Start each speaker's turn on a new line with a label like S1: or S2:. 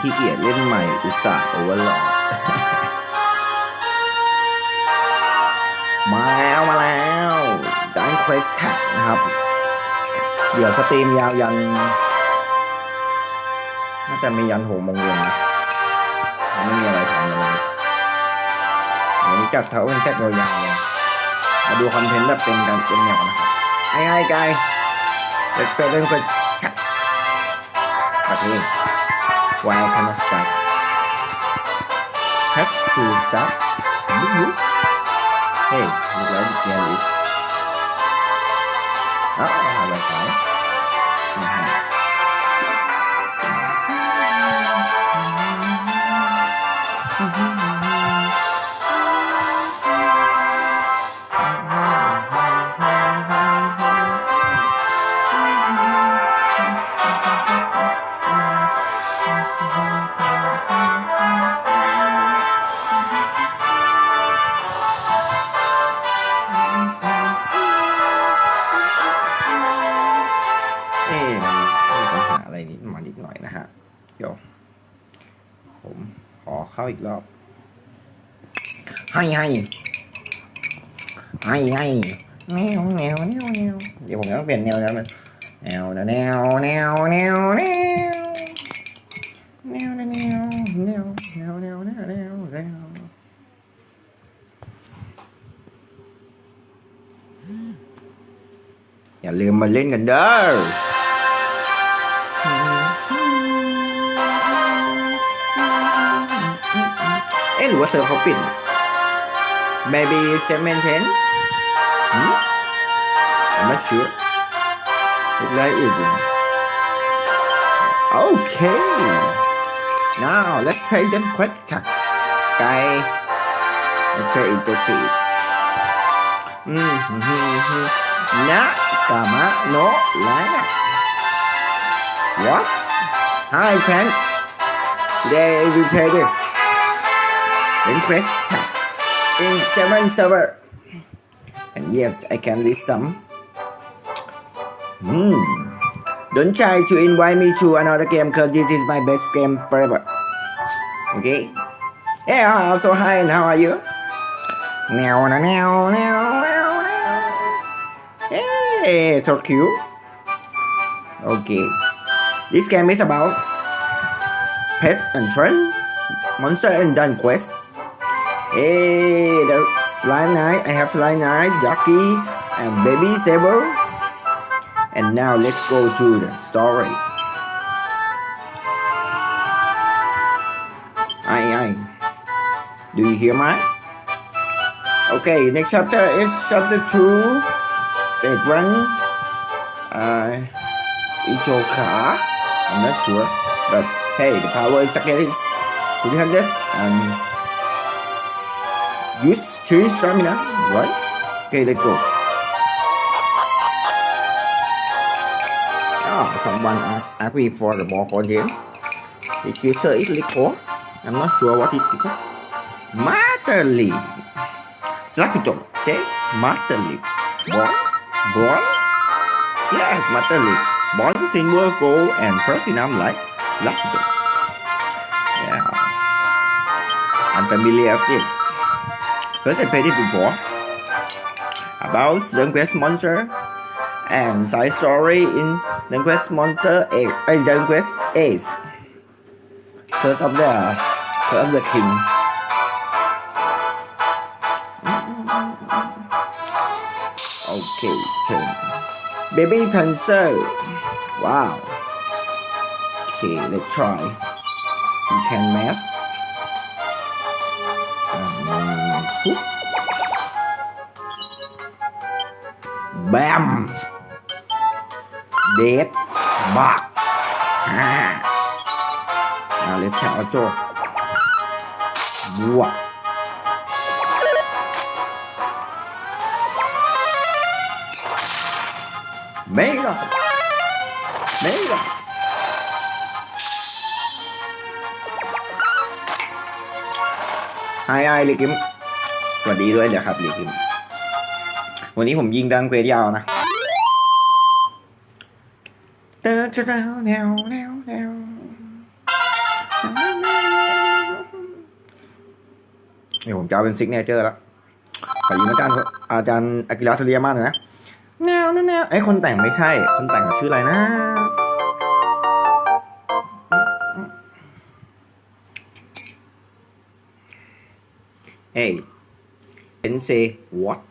S1: ขี้เกียจเล่นใหม่อุตส่าห์โอเวอร์หลอดมาแล้วมาแล้วดันเควสแท็กนะครับ เดี๋ยวสตรีมยาวยัน น่าจะมียันหกโมงเย็นนะไม่มีอะไรทำเลยวันนี้จัดเท้าเป็นแท็กยาวๆเลยมาดูคอนเทนต์แบบเป็นกันเป็นแนวนะครับไอ้ไอ้ไกเด็กเป็นเรื่องเควสแท็กประเทศ why I cannot start. Have to Hey, Do you? Hey, look like jelly. Oh, I about that? Mm -hmm. อะไรนิดมานิดหน่อยนะฮะเดี๋ยวผมขอเข้าอีกรอบ ให้ให้ให้ให้แนวแนวแนวแนวเดี๋ยวผมต้องเปลี่ยนแนวแล้วมันแนวแนวแนวแนวแนวแนวแนวแนวแนวแนวแนวแนวแนวอย่าลืมมาเล่นกันเด้อ Hey, what's the hoping? Maybe segment 10? Hmm? I'm not sure. Look like it. Okay. Now let's play the quick tax. Okay. Okay, it, okay. Mm-hmm. Nakama no Lana. What? Hi, Pen. Today we play this. Request tax in seven server. And yes, I can list some. Hmm. Don't try to invite me to another game because this is my best game forever. Okay? Yeah, also hi and how are you? Now, now, now, now, now. Hey, so cute. Okay. This game is about pet and friend, monster and done quest. Hey, the Fly Knight, I have Fly Knight, Jockey, and Baby Saber. And now let's go to the story. Aye, aye. Do you hear my? Okay, next chapter is chapter 2. Stage 1. Uh, Ichoka. I'm not sure. But hey, the power is again is 300 and use choose stamina, right? Okay, let's go. Ah, oh, someone asked me for the ball for game. The user is Lico. I'm not sure what it is. Masterly. Zakuto, say matterly. Ball? Ball? Yes, matterly. Ball, single gold, and platinum like Zakuto. Yeah. Unfamiliar face. First, I played it before about Quest Monster and side story in Quest Monster A, uh, the Quest Ace. Curse of the Curse of the King. Okay, turn. Baby Panzer. Wow. Okay, let's try. You can mask. Bam. Đét. Bạc. À. à lấy thảo cho. Vua Mấy rồi? Mấy rồi? Hai ai lấy kiếm? วัสดีด้วยเดี๋ยวครับหลีคิมวันนี้ผมยิงดังเกรดยาวนะเดินจะแนวแนวแนวแนวนี่ผมจะเอเป็นซิกเนเจอร์แล้วขอยืมอาจารย์อาจารย์อากิระทเรียมากนะแนวแนวไอ้คนแต่งไม่ใช่ คนแต่งชื่ออะไรนะเอ้ and say what?